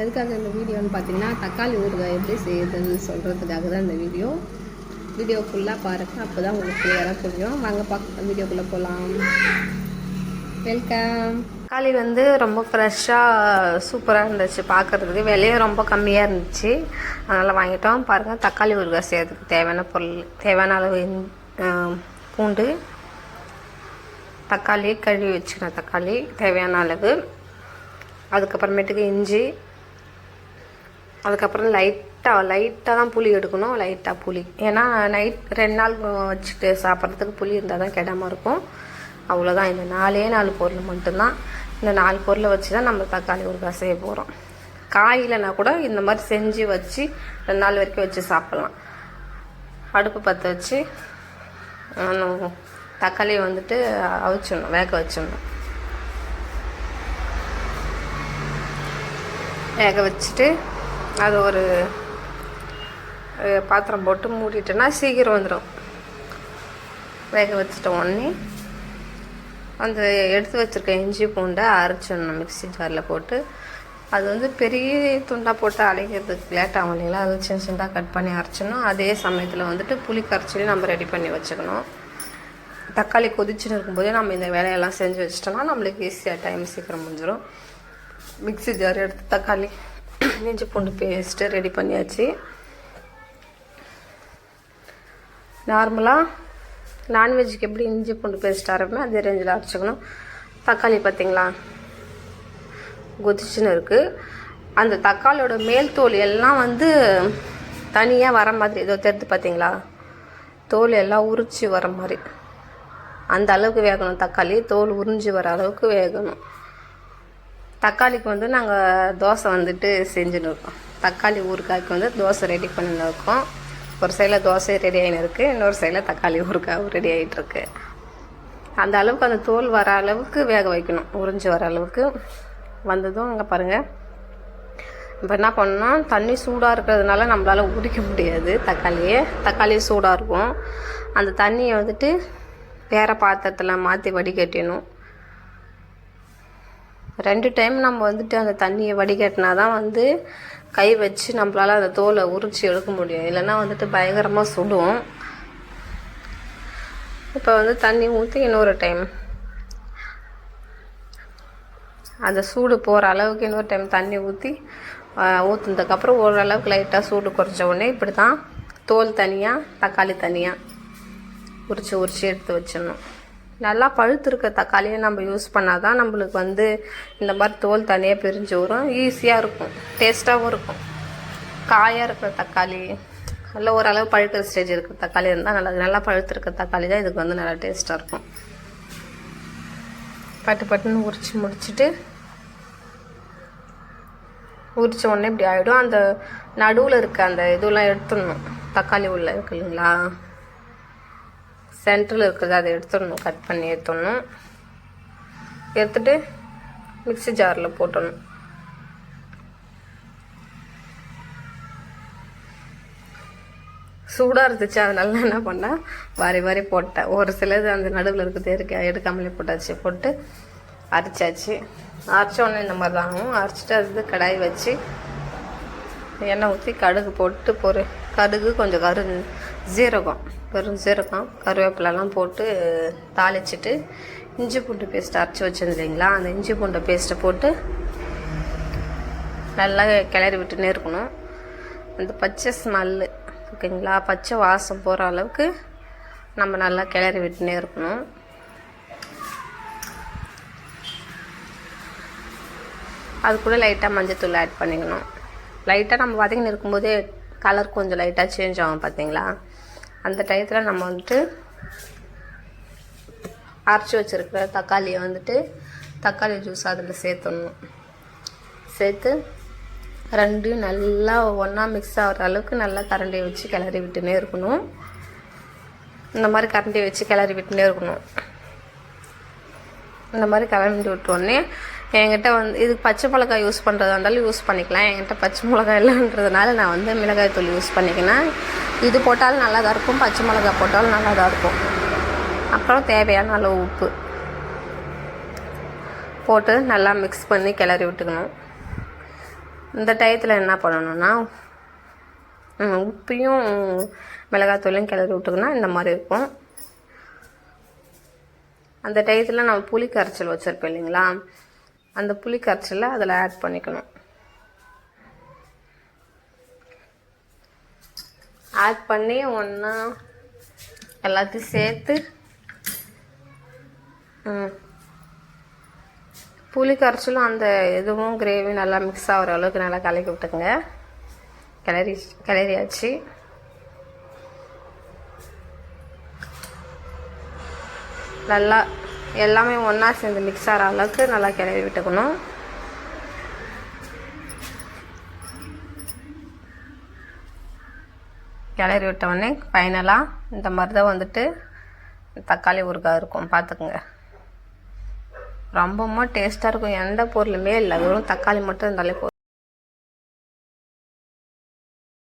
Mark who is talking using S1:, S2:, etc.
S1: எதுக்காக இந்த வீடியோன்னு பார்த்தீங்கன்னா தக்காளி ஊறுகாய் எப்படி செய்யுதுன்னு சொல்கிறதுக்காக தான் இந்த வீடியோ. வீடியோ ஃபுல்லாக பாருங்கள் அப்போ தான் உங்களுக்கு கிளியராக புரியும். வாங்க பார்க்க வீடியோக்குள்ளே போகலாம் வெல்கம் தக்காளி வந்து ரொம்ப ஃப்ரெஷ்ஷாக சூப்பராக இருந்துச்சு பார்க்குறதுக்கு விலையும் ரொம்ப கம்மியாக இருந்துச்சு. அதனால் வாங்கிட்டோம். பாருங்கள் தக்காளி ஊறுகாய் செய்யறதுக்கு தேவையான பொருள் தேவையான அளவு பூண்டு தக்காளி கழுவி வச்சுக்கிறேன் தக்காளி தேவையான அளவு. அதுக்கப்புறமேட்டுக்கு இஞ்சி அதுக்கப்புறம் லைட்டாக லைட்டாக தான் புளி எடுக்கணும். லைட்டாக புளி. ஏன்னா நைட் ரெண்டு நாள் வச்சுட்டு சாப்பிட்றதுக்கு புளி இருந்தால் தான் கெடாமல் இருக்கும். அவ்வளோதான் இந்த நாலே நாலு பொருள் மட்டும்தான். இந்த நாலு பொருளை வச்சு தான் நம்ம தக்காளி ஊறுகாய் செய்ய போகிறோம் காயிலனா கூட இந்த மாதிரி செஞ்சு வச்சு ரெண்டு நாள் வரைக்கும் வச்சு சாப்பிட்லாம். அடுப்பு பற்ற வச்சு தக்காளியை வந்துட்டு அவிச்சிடணும் வேக வச்சிடணும். வேக வச்சுட்டு அது ஒரு பாத்திரம் போட்டு மூடிட்டேன்னா சீக்கிரம் வந்துடும் வேக வச்சுட்ட உடனே அந்த எடுத்து வச்சுருக்க இஞ்சி பூண்டை அரைச்சிடணும் மிக்ஸி ஜாரில் போட்டு அது வந்து பெரிய துண்டாக போட்டு அரைக்கிறதுக்கு லேட் ஆகும் இல்லைங்களா? அது சின்ன சின்னதாக கட் பண்ணி அரைச்சிடணும். அதே சமயத்தில் வந்துட்டு புளி கரைச்சலையும் நம்ம ரெடி பண்ணி வச்சுக்கணும். தக்காளி கொதிச்சுன்னு இருக்கும்போதே நம்ம இந்த வேலையெல்லாம் செஞ்சு வச்சிட்டோம்னா நம்மளுக்கு ஈஸியாக டைம் சீக்கிரம் முடிஞ்சிடும் மிக்ஸி ஜார் எடுத்து தக்காளி இஞ்சி பூண்டு பேஸ்ட்டு ரெடி பண்ணியாச்சு. நார்மலாக நான்வெஜ்ஜுக்கு எப்படி இஞ்சி பூண்டு பேஸ்ட் அரைப்போம் அதே ரேஞ்சில் அரைச்சிக்கணும். தக்காளி பார்த்திங்களா கொதிச்சுன்னு இருக்குது அந்த தக்காளியோட மேல் தோல் எல்லாம் வந்து தனியாக வர மாதிரி ஏதோ தெரிஞ்சு பார்த்தீங்களா தோல் எல்லாம் உரிச்சு வர மாதிரி. அந்த அளவுக்கு வேகணும் தக்காளி. தோல் உறிஞ்சி வர அளவுக்கு வேகணும். தக்காளிக்கு வந்து நாங்கள் தோசை வந்துட்டு செஞ்சுன்னு இருக்கோம். தக்காளி ஊறுகாய்க்கு வந்து தோசை ரெடி பண்ணின்னு ஒரு சைடில் தோசை ரெடி ஆகின்னு இருக்குது இன்னொரு சைடில் தக்காளி ஊறுகாய் ரெடி ஆகிட்டுருக்கு அந்த அளவுக்கு அந்த தோல் வர அளவுக்கு வேக வைக்கணும். உறிஞ்சி வர அளவுக்கு. வந்ததும் அங்கே பாருங்கள் இப்போ என்ன பண்ணோம் தண்ணி சூடாக இருக்கிறதுனால நம்மளால் உரிக்க முடியாது தக்காளியை. தக்காளி சூடாக இருக்கும். அந்த தண்ணியை வந்துட்டு வேறு பாத்திரத்தில் மாற்றி வடிகட்டிடணும். ரெண்டு டைம் நம்ம வந்துட்டு அந்த தண்ணியை வடிகட்டினா தான் வந்து கை வச்சு நம்மளால் அந்த தோலை உரிச்சு எடுக்க முடியும். இல்லைன்னா வந்துட்டு பயங்கரமாக சுடும். இப்போ வந்து தண்ணி ஊற்றி இன்னொரு டைம் அந்த சூடு போகிற அளவுக்கு இன்னொரு டைம் தண்ணி ஊற்றி ஊற்றுனதுக்கப்புறம் ஓரளவுக்கு லைட்டாக சூடு குறைச்ச உடனே இப்படி தான் தோல் தனியாக தக்காளி தனியாக உரிச்சு உரிச்சு எடுத்து வச்சிடணும். நல்லா பழுத்திருக்க தக்காளியை நம்ம யூஸ் பண்ணால் தான் நம்மளுக்கு வந்து இந்த மாதிரி தோல் தனியாக பிரிஞ்சு வரும். ஈஸியாக இருக்கும். டேஸ்ட்டாகவும் இருக்கும். காயாக இருக்கிற தக்காளி நல்ல ஓரளவு பழுக்கிற ஸ்டேஜ் இருக்கிற தக்காளி இருந்தால் நல்லா நல்லா பழுத்திருக்க தக்காளி தான் இதுக்கு வந்து நல்லா டேஸ்ட்டாக இருக்கும். பட்டு பட்டுன்னு உரிச்சு முடிச்சுட்டு உரிச்ச உடனே இப்படி ஆகிடும் அந்த நடுவில் இருக்க அந்த இதெல்லாம் எடுத்துடணும். தக்காளி உள்ள இருக்கு இல்லைங்களா? சென்டரில் இருக்கிறது அதை எடுத்துடணும் கட் பண்ணி எடுத்துடணும் எடுத்துட்டு மிக்ஸி ஜாரில் போட்டணும். சூடாக இருந்துச்சு அதனால என்ன பண்ணேன் வாரி வாரி போட்டேன். ஒரு சிலது அந்த நடுவில் இருக்கிறது இருக்க எடுக்காமலே போட்டாச்சு போட்டு அரைச்சாச்சு. அரைச்சோடனே இந்த மாதிரி தான் ஆகும். அரைச்சிட்டு அது கடாய் வச்சு எண்ணெய் ஊற்றி கடுகு போட்டு பொறு கடுகு கொஞ்சம் கரு ஜீரகம். வெறும் சீரகம் கருவேப்பிலெல்லாம் போட்டு தாளிச்சிட்டு இஞ்சி பூண்டு பேஸ்ட் அரைச்சி வச்சுருந்தீங்களா அந்த இஞ்சி பூண்டு பேஸ்ட்டை போட்டு நல்லா கிளறி விட்டுனே இருக்கணும். அந்த பச்சை ஸ்மெல்லு ஓகேங்களா? பச்சை வாசம் போகிற அளவுக்கு நம்ம நல்லா கிளறி விட்டுனே இருக்கணும். அது கூட லைட்டாக மஞ்சத்தூள் ஆட் பண்ணிக்கணும். லைட்டாக நம்ம வதங்கின்னு இருக்கும்போதே கலர் கொஞ்சம் லைட்டாக சேஞ்ச் ஆகும் பார்த்தீங்களா அந்த டயத்தில் நம்ம வந்துட்டு அரைச்சி வச்சுருக்கிற தக்காளியை வந்துட்டு தக்காளி ஜூஸ் அதில் சேர்த்துடணும். சேர்த்து ரெண்டையும் நல்லா ஒன்றா மிக்ஸ் ஆகிற அளவுக்கு நல்லா கரண்டியை வச்சு கிளறி விட்டுனே இருக்கணும். இந்த மாதிரி கரண்டியை வச்சு கிளறி விட்டுனே இருக்கணும். இந்த மாதிரி கிளம்பி விட்டோடனே என்கிட்ட வந்து இது பச்சை மிளகாய் யூஸ் பண்ணுறதா இருந்தாலும் யூஸ் பண்ணிக்கலாம். என்கிட்ட பச்சை மிளகாய் இல்லைன்றதுனால நான் வந்து மிளகாய் தூள் யூஸ் பண்ணிக்கினேன் இது போட்டாலும் நல்லா தான் இருக்கும். பச்சை மிளகாய் போட்டாலும் நல்லா தான் இருக்கும். அப்புறம் தேவையான அளவு உப்பு போட்டு நல்லா மிக்ஸ் பண்ணி கிளறி விட்டுக்கணும். இந்த டயத்தில் என்ன பண்ணணும்னா உப்பையும் உப்பையும் மிளகாத்தூளையும் கிளறி விட்டுக்குன்னா இந்த மாதிரி இருக்கும். அந்த டயத்தில் நம்ம புளி கரைச்சல் வச்சுருப்போம் இல்லைங்களா? அந்த புளி கரைச்சலை அதில் ஆட் பண்ணிக்கணும். ஆட் பண்ணி ஒன்றா எல்லாத்தையும் சேர்த்து புளி கரைச்சலும் அந்த இதுவும் கிரேவி நல்லா மிக்ஸ் ஆகிற அளவுக்கு நல்லா கலக்கி விட்டுக்குங்க. கிளறி கிளறியாச்சு. நல்லா எல்லாமே ஒன்றா சேர்ந்து மிக்ஸ் ஆகிற அளவுக்கு நல்லா கிளறி விட்டுக்கணும். கிளறி விட்டவொடனே ஃபைனலாக இந்த மாதிரி தான் வந்துட்டு தக்காளி ஊறுகாய் இருக்கும். பார்த்துக்குங்க. ரொம்பவும் டேஸ்ட்டாக இருக்கும். எந்த பொருளுமே இல்லை. வெறும் தக்காளி மட்டும் இருந்தாலே போதும்.